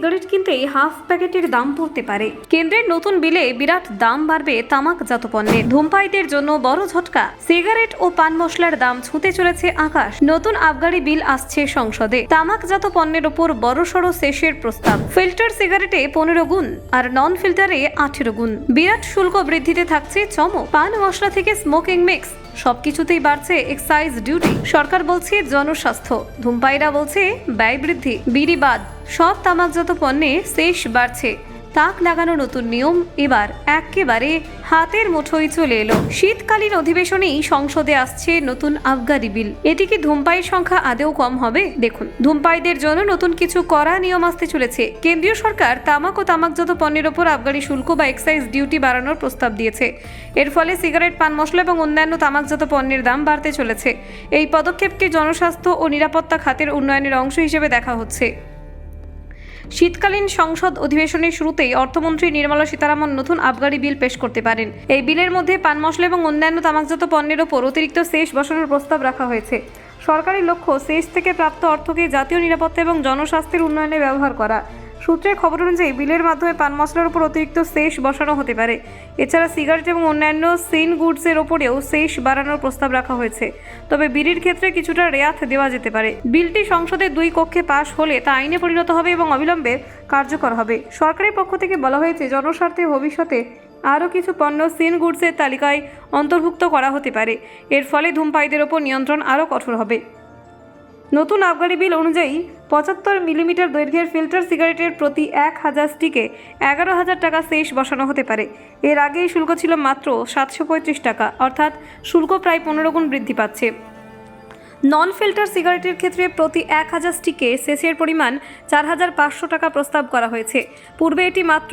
Cigarette কিনতে half প্যাকেটের দাম পড়তে পারে। কেন্দ্রের নতুন বিলে বিরাট দাম বাড়বে তামাকজাত পণ্যের। ধূমপাইদের জন্য বড় ঝটকা। সিগারেট ও পান মশলার দাম ছুঁতে চলেছে আকাশ। নতুন আবগারি বিল আসছে সংসদে। তামাকজাত পণ্যের ওপর বড়সড় শেষের প্রস্তাব। ফিল্টার সিগারেটে পনেরো গুণ আর নন ফিল্টারে আঠেরো গুণ। বিরাট শুল্ক বৃদ্ধিতে থাকছে চমক। পান মশলা থেকে স্মোকিং মিক্স সবকিছুতেই বাড়ছে এক্সাইজ ডিউটি সরকার বলছে জনস্বাস্থ্য। ধূমপাইরা বলছে ব্যয় বৃদ্ধি। বিড়ি বাদ। সব তামাকজাত পণ্যে শেষ বাড়ছে। তাক লাগানো নতুন নিয়ম এবার একেবারে হাতের মুঠোয় চলে এলো। শীতকালীন অধিবেশনেই সংসদে আসছে নতুন আবগারি বিল। এটি কি ধূমপায়ীর সংখ্যা আদেও কম হবে? দেখুন, ধূমপায়ীদের জন্য নতুন কিছু কড়া নিয়ম আসতে চলেছে। কেন্দ্রীয় সরকার তামাক ও তামাকজাত পণ্যের ওপর আবগারি শুল্ক বা এক্সাইজ ডিউটি বাড়ানোর প্রস্তাব দিয়েছে। এর ফলে সিগারেট, পান মশলা এবং অন্যান্য তামাকজাত পণ্যের দাম বাড়তে চলেছে। এই পদক্ষেপকে জনস্বাস্থ্য ও নিরাপত্তা খাতের উন্নয়নের অংশ হিসেবে দেখা হচ্ছে। শীতকালীন সংসদ অধিবেশনের শুরুতেই অর্থমন্ত্রী নির্মলা সীতারামন নতুন আবগারি বিল পেশ করতে পারেন। এই বিলের মধ্যে পান মশলা এবং অন্যান্য তামাকজাত পণ্যের ওপর অতিরিক্ত শেষ বসানোর প্রস্তাব রাখা হয়েছে। সরকারি লক্ষ্য শেষ থেকে প্রাপ্ত অর্থকে জাতীয় নিরাপত্তা এবং জনস্বাস্থ্যের উন্নয়নে ব্যবহার করা। সূত্রের খবর অনুযায়ী বিলের মাধ্যমে পান মশলার উপর অতিরিক্ত সেস বসানো হতে পারে। এছাড়া সিগারেট এবং অন্যান্য সিন গুডসের ওপরেও সেস বাড়ানোর প্রস্তাব রাখা হয়েছে। তবে বিড়ির ক্ষেত্রে কিছুটা রেয়াত দেওয়া যেতে পারে। বিলটি সংসদে দুই কক্ষে পাশ হলে তা আইনে পরিণত হবে এবং অবিলম্বে কার্যকর হবে। সরকারের পক্ষ থেকে বলা হয়েছে, জনস্বার্থে ভবিষ্যতে আরও কিছু পণ্য সিন গুডসের তালিকায় অন্তর্ভুক্ত করা হতে পারে। এর ফলে ধূমপায়ীদের ওপর নিয়ন্ত্রণ আরও কঠোর হবে। নতুন আবগারি বিল অনুযায়ী পঁচাত্তর মিলিমিটার দৈর্ঘ্যের ফিল্টার সিগারেটের প্রতি এক হাজার স্টিকে এগারো হাজার টাকা শেষ বসানো হতে পারে। এর আগে এই শুল্ক ছিল মাত্র সাতশো পঁয়ত্রিশ টাকা, অর্থাৎ শুল্ক প্রায় পনেরো গুণ বৃদ্ধি পাচ্ছে। নন ফিল্টার সিগারেটের ক্ষেত্রে প্রতি এক হাজার স্টিকে সেচের পরিমাণ চার হাজার পাঁচশো টাকা প্রস্তাব করা হয়েছে। পূর্বে এটি মাত্র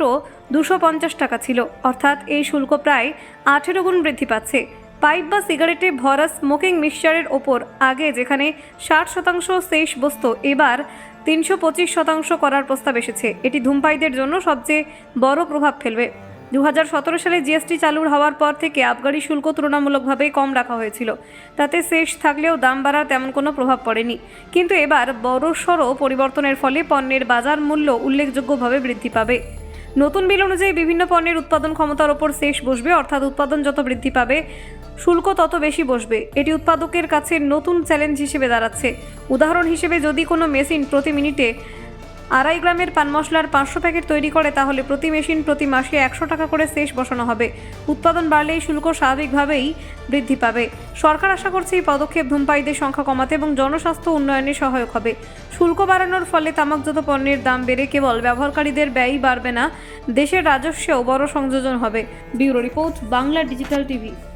দুশো পঞ্চাশ টাকা ছিল, অর্থাৎ এই শুল্ক প্রায় আঠেরো গুণ বৃদ্ধি পাচ্ছে। পাইপ বা সিগারেটে ভরা স্মোকিং মিক্সচারের ওপর আগে যেখানে ষাট শতাংশ শেষ বসত, এবার তিনশো পঁচিশ শতাংশ করার প্রস্তাব এসেছে। এটি ধূমপাইদের জন্য সবচেয়ে বড় প্রভাব ফেলবে। দু হাজার সতেরো সালে জিএসটি চালুর হওয়ার পর থেকে আবগারি শুল্ক তুলনামূলকভাবে কম রাখা হয়েছিল। তাতে শেষ থাকলেও দাম বাড়ার তেমন কোনো প্রভাব পড়েনি। কিন্তু এবার বড়সড় পরিবর্তনের ফলে পণ্যের বাজার মূল্য উল্লেখযোগ্যভাবে বৃদ্ধি পাবে। নতুন বিল অনুযায়ী বিভিন্ন পণ্যের উৎপাদন ক্ষমতার ওপর শেষ বসবে, অর্থাৎ উৎপাদন যত বৃদ্ধি পাবে শুল্ক তত বেশি বসবে। এটি উৎপাদকের কাছে নতুন চ্যালেঞ্জ হিসেবে দাঁড়াচ্ছে। উদাহরণ হিসেবে যদি কোনো মেশিন প্রতি মিনিটে আড়াই গ্রামের পান মশলার পাঁচশো প্যাকেট তৈরি করে, তাহলে প্রতি মেশিন প্রতি মাসে একশো টাকা করে শেষ বসানো হবে। উৎপাদন বাড়লে এই শুল্ক স্বাভাবিকভাবেই বৃদ্ধি পাবে। সরকার আশা করছে এই পদক্ষেপ ধূমপায়ীদের সংখ্যা কমাতে এবং জনস্বাস্থ্য উন্নয়নে সহায়ক হবে। শুল্ক বাড়ানোর ফলে তামাকজাত পণ্যের দাম বেড়ে কেবল ব্যবহারকারীদের ব্যয়ই বাড়বে না, দেশের রাজস্বেও বড় সংযোজন হবে। Bureau report, Bangla digital TV.